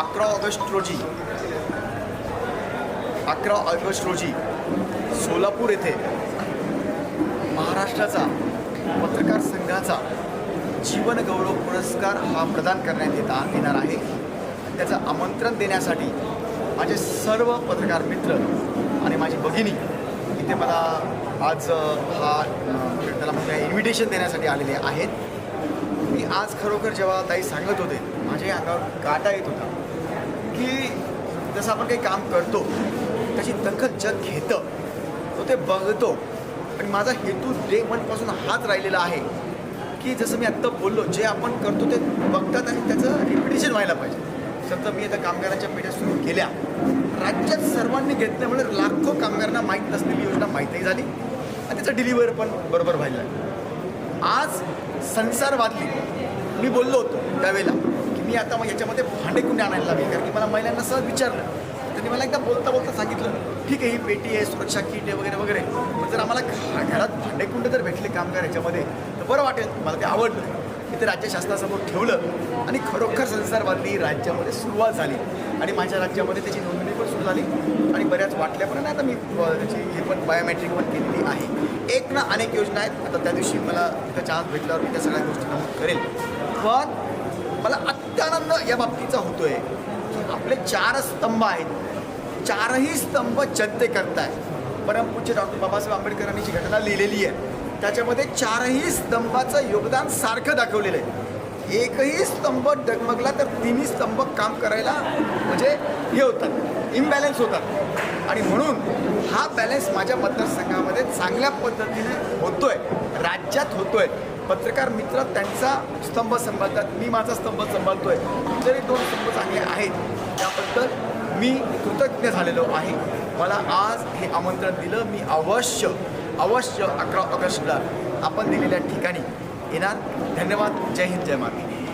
अकरा ऑगस्ट रोजी. अकरा ऑगस्ट रोजी सोलापूर येथे महाराष्ट्राचा पत्रकार संघाचा जीवन गौरव पुरस्कार हा प्रदान करण्यात येता येणार आहे. त्याचं आमंत्रण देण्यासाठी माझे सर्व पत्रकार मित्र आणि माझी भगिनी इथे मला आज हा त्याला म्हणजे इन्व्हिटेशन देण्यासाठी आलेले आहेत. मी आज खरोखर जेव्हा ताई सांगत होते माझ्या अंगावर काटा येत होता की जसं आपण काही काम करतो त्याची दखल जग घेतं तो ते बघतो. आणि माझा हेतू डे मनपासून हाच राहिलेला आहे की जसं मी आत्ता बोललो जे आपण करतो ते बघतात आणि त्याचं रिपिटेशन व्हायला पाहिजे. समजा मी आता कामगारांच्या पेट्या सुरू केल्या. राज्यात सर्वांनी घेतल्यामुळे लाखो कामगारांना माहीत नसलेली योजना माहीतही झाली आणि त्याचं डिलिव्हर पण बरोबर व्हायला आज संसारवादली. मी बोललो होतो त्यावेळेला की मी आता मग याच्यामध्ये भांडेकुंडे आणायला लागेल? कारण की मला महिलांना सहज विचारलं. त्यांनी मला एकदा बोलता बोलता सांगितलं ठीक आहे ही पेटी आहे सुरक्षा किट आहे वगैरे वगैरे. पण जर आम्हाला घ- घरात भांडेकुंडे जर भेटले कामगार याच्यामध्ये तर बरं वाटेल. मला ते आवडलं. मी ते राज्य शासनासमोर ठेवलं आणि खरोखर संसारवादी राज्यामध्ये सुरुवात झाली. आणि माझ्या राज्यामध्ये त्याची नोंदणी पण सुरू झाली आणि बऱ्याच वाटल्या पण. आता मी त्याची हे पण बायोमेट्रिक पण केलेली आहे. एक ना अनेक योजना आहेत. आता त्या दिवशी मला तिथं चान्स भेटल्यावर मी त्या सगळ्या गोष्टी नमूद करेल. पण मला अत्यानंद या बाबतीचा होतोय की आपले चार स्तंभ आहेत. चारही स्तंभ जनते करतायत परमपूज्य डॉक्टर बाबासाहेब आंबेडकरांनी जी घटना लिहिलेली आहे त्याच्यामध्ये चारही स्तंभाचं योगदान सारखं दाखवलेलं आहे. एकही स्तंभ डगमगला तर तिन्ही स्तंभ काम करायला म्हणजे हे होतात इम्बॅलन्स होतात. आणि म्हणून हा बॅलन्स माझ्या मतदारसंघामध्ये चांगल्या पद्धतीने होतोय राज्यात होतोय. पत्रकार मित्र त्यांचा स्तंभ सांभाळतात मी माझा स्तंभ सांभाळतोय. इतरही दोन स्तंभ चांगले आहेत त्याबद्दल मी कृतज्ञ झालेलो आहे. मला आज हे आमंत्रण दिलं मी अवश्य अवश्य अकरा ऑगस्टला आपण दिलेल्या ठिकाणी. येणार. धन्यवाद. जय हिंद जय माती